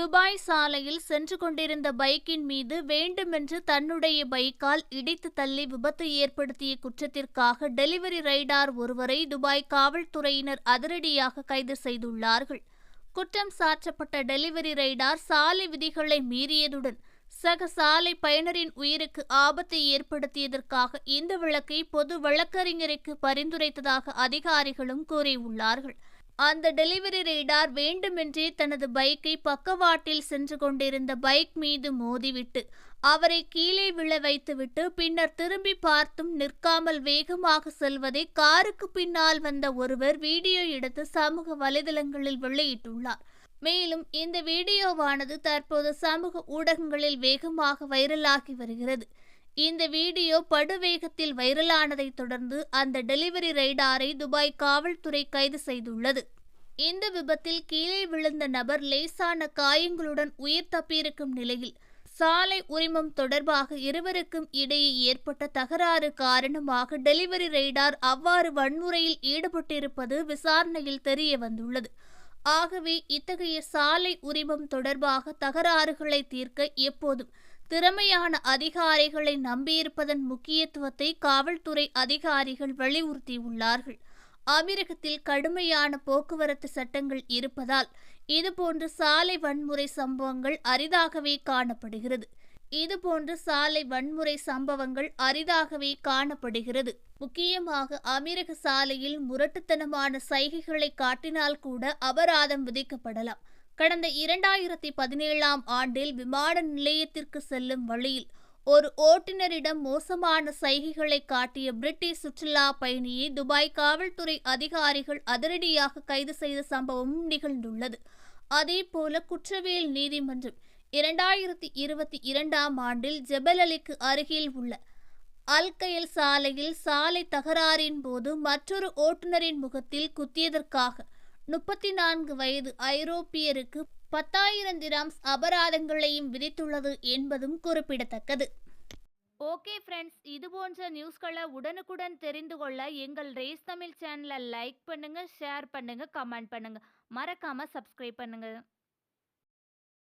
Dubai சாலையில் சென்று கொண்டிருந்த பைக்கின் மீது வேண்டுமென்று தன்னுடைய பைக்கால் இடித்து தள்ளி விபத்து ஏற்படுத்திய குற்றத்திற்காக டெலிவரி ரைடார் ஒருவரை துபாய் காவல்துறையினர் அதிரடியாக கைது செய்துள்ளார்கள். குற்றம் சாற்றப்பட்ட டெலிவரி ரைடார் சாலை விதிகளை மீறியதுடன் சக சாலை பயனரின் உயிருக்கு ஆபத்தை ஏற்படுத்தியதற்காக இந்த வழக்கை பொது வழக்கறிஞருக்கு பரிந்துரைத்ததாக அதிகாரிகளும் கூறியுள்ளார்கள். அந்த டெலிவரி ரைடார் வேண்டுமென்றே தனது பைக்கை பக்கவாட்டில் சென்று கொண்டிருந்த பைக் மீது மோதிவிட்டு அவரை கீழே விழ வைத்துவிட்டு பின்னர் திரும்பி பார்த்தும் நிற்காமல் வேகமாக செல்வதை காருக்கு பின்னால் வந்த ஒருவர் வீடியோ எடுத்து சமூக வலைதளங்களில் வெளியிட்டுள்ளார். மேலும் இந்த வீடியோவானது தற்போது சமூக ஊடகங்களில் வேகமாக வைரலாகி வருகிறது. இந்த வீடியோ படுவேகத்தில் வைரலானதை தொடர்ந்து அந்த டெலிவரி ரைடாரை துபாய் காவல்துறை கைது செய்துள்ளது. இந்த விபத்தில் கீழே விழுந்த நபர் லேசான காயங்களுடன் உயிர் தப்பியிருக்கும் நிலையில் சாலை உரிமம் தொடர்பாக இருவருக்கும் இடையே ஏற்பட்ட தகராறு காரணமாக டெலிவரி ரைடார் அவ்வாறு வன்முறையில் ஈடுபட்டிருப்பது விசாரணையில் தெரிய வந்துள்ளது. ஆகவே இத்தகைய சாலை உரிமம் தொடர்பாக தகராறுகளை தீர்க்க எப்போதும் திறமையான அதிகாரிகளை நம்பியிருப்பதன் முக்கியத்துவத்தை காவல்துறை அதிகாரிகள் வலியுறுத்தியுள்ளார்கள். அமீரகத்தில் கடுமையான போக்குவரத்து சட்டங்கள் இருப்பதால் இதுபோன்ற சாலை வன்முறை சம்பவங்கள் அரிதாகவே காணப்படுகிறது. இதுபோன்ற சாலை வன்முறை சம்பவங்கள் அரிதாகவே காணப்படுகிறது. முக்கியமாக அமீரக சாலையில் முரட்டுத்தனமான சைகைகளை காட்டினால் கூட அபராதம் விதிக்கப்படலாம். கடந்த இரண்டாயிரத்தி பதினேழாம் ஆண்டில் விமான நிலையத்திற்கு செல்லும் வழியில் ஒரு ஓட்டுநரிடம் மோசமான சைகைகளை காட்டிய பிரிட்டிஷ் சுற்றுலா பயணியை துபாய் காவல்துறை அதிகாரிகள் அதிரடியாக கைது செய்த சம்பவமும் நிகழ்ந்துள்ளது. அதேபோல குற்றவியல் நீதிமன்றம் இரண்டாயிரத்தி இருபத்தி இரண்டாம் ஆண்டில் ஜெபல் அலிக்கு அருகில் உள்ள அல்கயல் சாலையில் சாலை தகராறின் போது மற்றொரு ஓட்டுநரின் முகத்தில் குத்தியதற்காக முப்பத்தி நான்கு வயது ஐரோப்பியருக்கு பத்தாயிரம் திராம்ஸ் அபராதங்களையும் விதித்துள்ளது என்பதும் குறிப்பிடத்தக்கது. ஓகே ஃப்ரெண்ட்ஸ் இது போன்ற நியூஸ்களை உடனுக்குடன் தெரிந்து கொள்ள எங்கள் ரேஸ் தமிழ் சேனலை லைக் பண்ணுங்கள் ஷேர் பண்ணுங்கள் கமெண்ட் பண்ணுங்கள் மறக்காமல் சப்ஸ்கிரைப் பண்ணுங்கள்